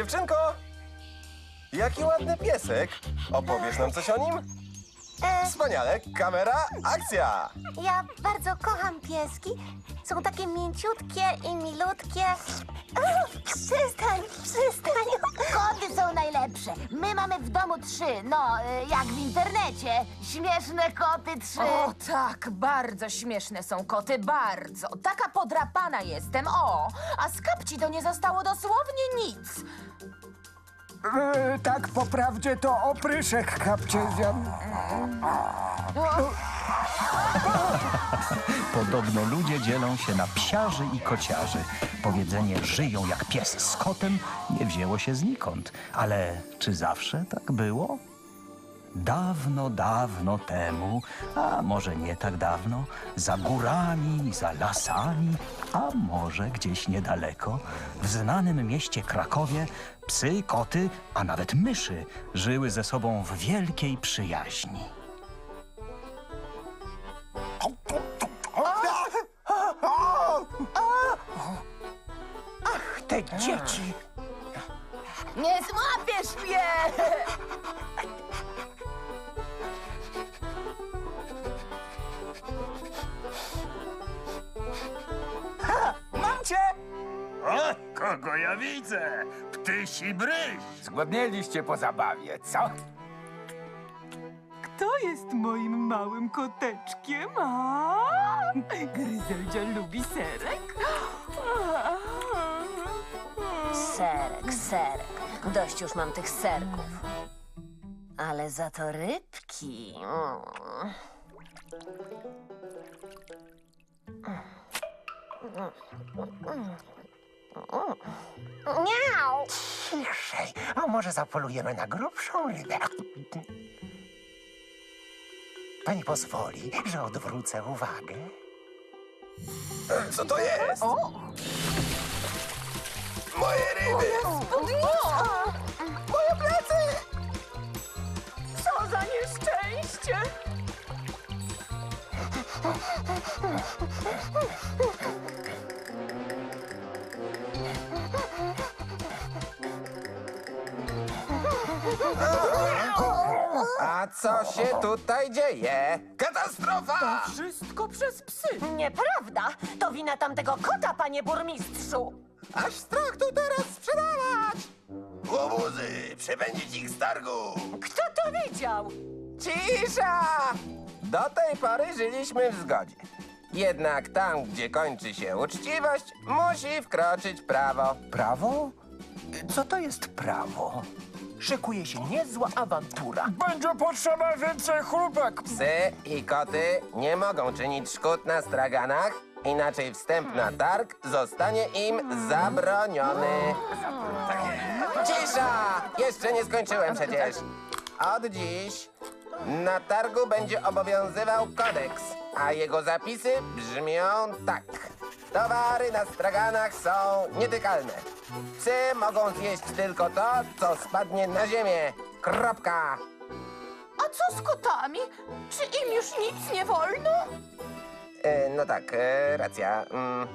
Dziewczynko! Jaki ładny piesek. Opowiesz nam coś o nim? Wspaniale. Kamera, akcja! ja bardzo kocham pieski. Są takie mięciutkie i milutkie. Uff, przestań, przestań. Koty są najlepsze. My mamy w domu trzy, no, y, jak w internecie. Śmieszne koty trzy. O tak, bardzo śmieszne są koty, bardzo. Taka podrapana jestem, o. A z kapci to nie zostało dosłownie nic. E, tak po prawdzie to opryszek kapciezjan. Podobno ludzie dzielą się na psiarzy i kociarzy. Powiedzenie żyją jak pies z kotem nie wzięło się znikąd. Ale czy zawsze tak było? Dawno, dawno temu, a może nie tak dawno, za górami, za lasami, a może gdzieś niedaleko, w znanym mieście Krakowie, psy, koty, a nawet myszy żyły ze sobą w wielkiej przyjaźni. Te dzieci. Nie złapiesz mnie! Kogo ja widzę? Ptysi bryś! Zgłodnieliście po zabawie, co? Kto jest moim małym koteczkiem? A? Gryzeldzia lubi serek? Serek, serek. Dość już mam tych serków. Ale za to rybki. Mm. Miau! Ciszej, a może zapolujemy na grubszą rybę? Pani pozwoli, że odwrócę uwagę? Co to jest? Moje ryby! Moje plecy! Co za nieszczęście! A co się tutaj dzieje? Katastrofa! Wszystko przez psy. Nieprawda! To wina tamtego kota, panie burmistrzu! Aż strach tu teraz sprzedawać! Łobuzy, przepędzić ich z targu! Kto to widział? Cisza! Do tej pory żyliśmy w zgodzie. Jednak tam, gdzie kończy się uczciwość, musi wkroczyć prawo. Prawo? Co to jest prawo? Szykuje się niezła awantura. Będzie potrzeba więcej chrupek. Psy i koty nie mogą czynić szkód na straganach, inaczej wstęp na targ zostanie im zabroniony. Cisza! Jeszcze nie skończyłem przecież. Od dziś na targu będzie obowiązywał kodeks, a jego zapisy brzmią tak. Towary na straganach są nietykalne. Psy mogą zjeść tylko to, co spadnie na ziemię. Kropka. A co z kotami? Czy im już nic nie wolno? E, no tak, e, racja. Mm.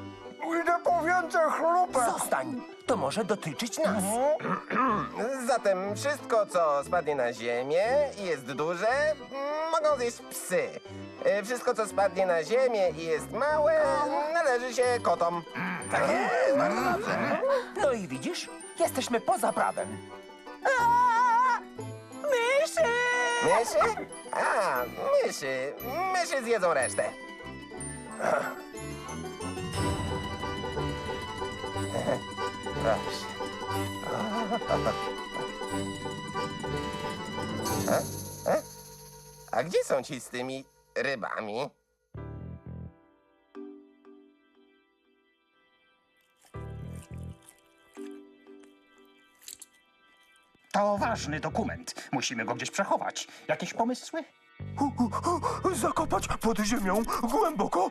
Idę po więcej chrupek. Zostań. To może dotyczyć nas. Zatem wszystko, co spadnie na ziemię i jest duże, mogą zjeść psy. E, Wszystko, co spadnie na ziemię i jest małe, należy się kotom. Tak jest, bardzo dobrze. No i widzisz? Jesteśmy poza prawem. Myszy! Myszy? A, myszy. Myszy zjedzą resztę. Proszę. E? E? A gdzie są ci z tymi rybami? To ważny dokument. Musimy go gdzieś przechować. Jakieś pomysły? Zakopać pod ziemią głęboko.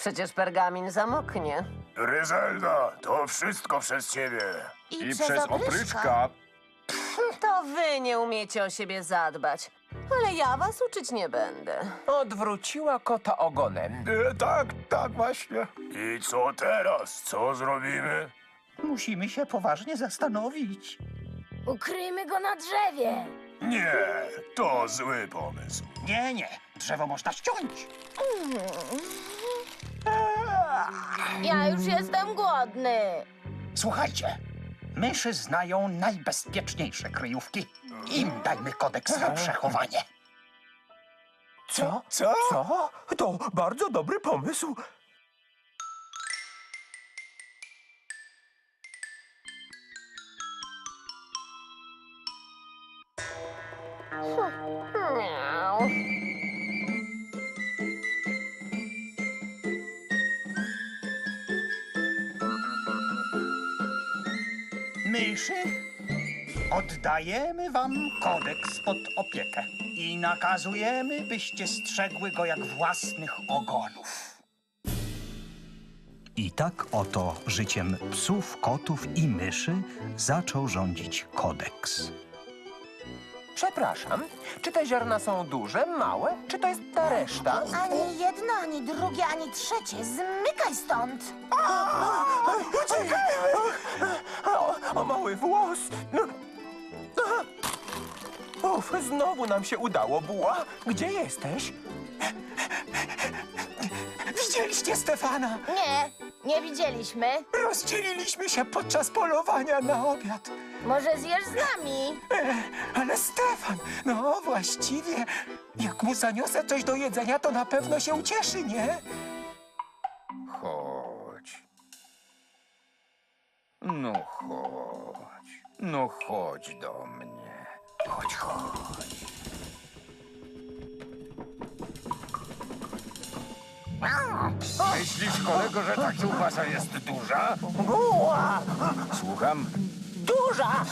Przecież pergamin zamoknie. Ryzelda, to wszystko przez ciebie. I, przez opryszka. To wy nie umiecie o siebie zadbać. Ale ja was uczyć nie będę. Odwróciła kota ogonem. tak, tak właśnie. I co teraz? Co zrobimy? Musimy się poważnie zastanowić. Ukryjmy go na drzewie. Nie, to zły pomysł. Nie, nie. Drzewo można ściąć. Ja już jestem głodny. Słuchajcie, myszy znają najbezpieczniejsze kryjówki. Im dajmy kodeks na przechowanie. Co? Co? Co? To bardzo dobry pomysł. Myszy, oddajemy wam kodeks pod opiekę i nakazujemy, byście strzegły go jak własnych ogonów. I tak oto życiem psów, kotów i myszy zaczął rządzić kodeks. Przepraszam, czy te ziarna są duże, małe, czy to jest ta reszta? Ani jedno, ani drugie, ani trzecie. Zmykaj stąd. Uciekajmy! O, o mały włos! No. Uf, znowu nam się udało, Buła. Gdzie jesteś? Widzieliście Stefana? Nie, nie widzieliśmy. Rozdzieliliśmy się podczas polowania na obiad. Może zjesz z nami? E, ale Stefan, no właściwie, jak mu zaniosę coś do jedzenia, to na pewno się ucieszy, nie? Chodź. No chodź. No chodź do mnie. Chodź, chodź. Myślisz, kolego, że ta kiełbasa jest duża? Buła! Słucham? Duża!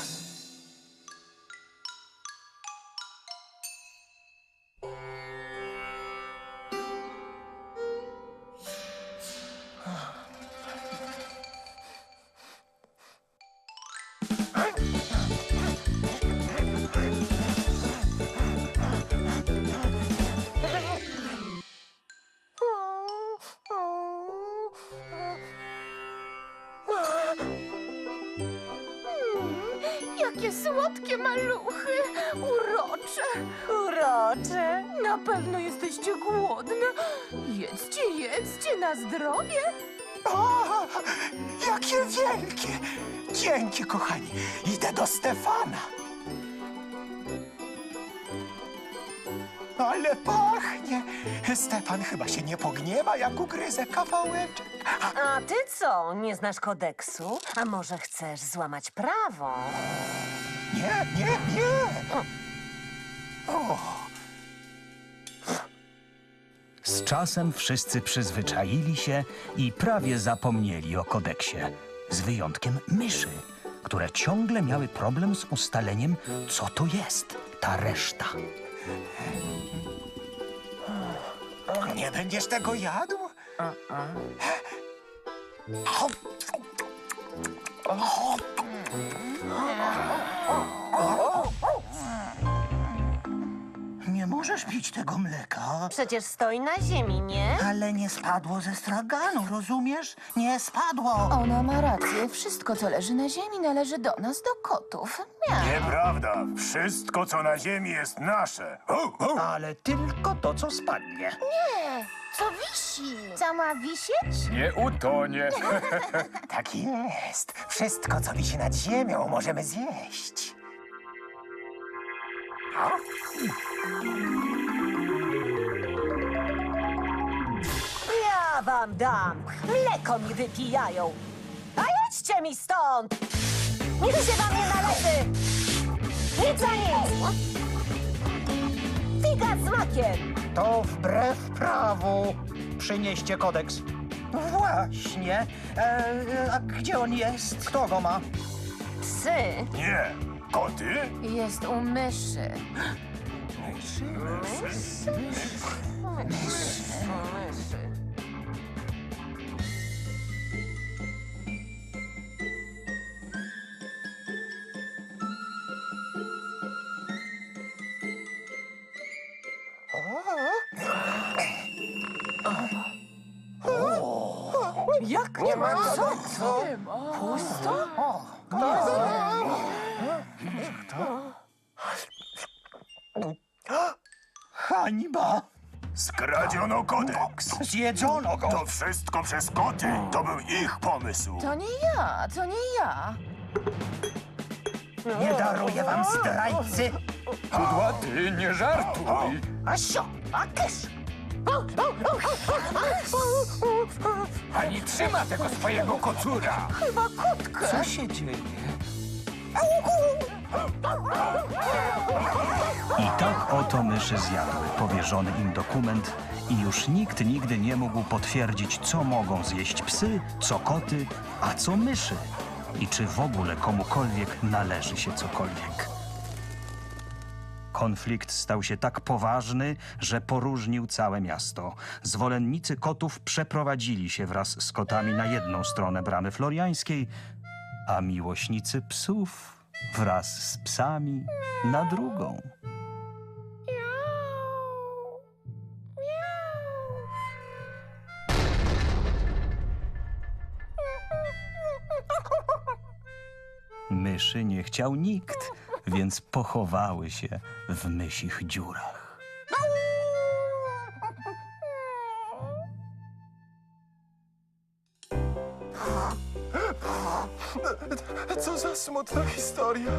Jakie słodkie maluchy! Urocze! Urocze. Na pewno jesteście głodne. Jedzcie, jedzcie na zdrowie. O, jakie wielkie! Dzięki, kochani. Idę do Stefana. Ale pachnie! Stefan chyba się nie pogniewa, jak ugryzę kawałeczek. A ty co? Nie znasz kodeksu? A może chcesz złamać prawo? Nie, nie, nie! O, Z czasem wszyscy przyzwyczaili się i prawie zapomnieli o kodeksie. Z wyjątkiem myszy, które ciągle miały problem z ustaleniem, co to jest ta reszta. Nie będziesz tego jadł? Nie możesz pić tego mleka. Przecież stoi na ziemi, nie? Ale nie spadło ze straganu, rozumiesz? Nie spadło. Ona ma rację. Wszystko, co leży na ziemi, należy do nas, do kotów. Miau. Nieprawda. Wszystko, co na ziemi, jest nasze. Ho, ho. Ale tylko to, co spadnie. Co wisi? Co ma wisieć? Nie utonie. Tak jest. Wszystko, co wisi nad ziemią, możemy zjeść. Ja wam dam. Mleko mi wypijają. A jedźcie mi stąd! Nigdy się wam nie należy! Nic za nic! Figa z makiem! To wbrew prawu. Przynieście kodeks. Właśnie. E, a gdzie on jest? Kto go ma? Psy Nie. Koty? Jest u myszy. Myszy? Myszy? Myszy? Myszy? Jak nie ma co? Pusto? Nie co? Pusto? Hańba! Skradziono kodeks. Zjedzono go! To wszystko przez koty. To był ich pomysł. To nie ja, to nie ja. Nie daruję wam zdrajcy! Kudłaty, nie żartuj. Asio! A kysz! Ani trzyma tego swojego kocura. Co się dzieje? I tak oto myszy zjadły powierzony im dokument i już nikt nigdy nie mógł potwierdzić, co mogą zjeść psy, co koty, a co myszy. I czy w ogóle komukolwiek należy się cokolwiek. Konflikt stał się tak poważny, że poróżnił całe miasto. Zwolennicy kotów przeprowadzili się wraz z kotami na jedną stronę bramy floriańskiej, a miłośnicy psów wraz z psami na drugą. Myszy nie chciał nikt, więc pochowały się w mysich dziurach. Smutna historia.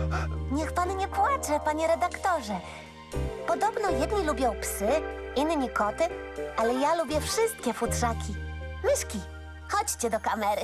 Niech pan nie płacze, panie redaktorze. Podobno jedni lubią psy, inni koty, ale ja lubię wszystkie futrzaki. Myszki, chodźcie do kamery.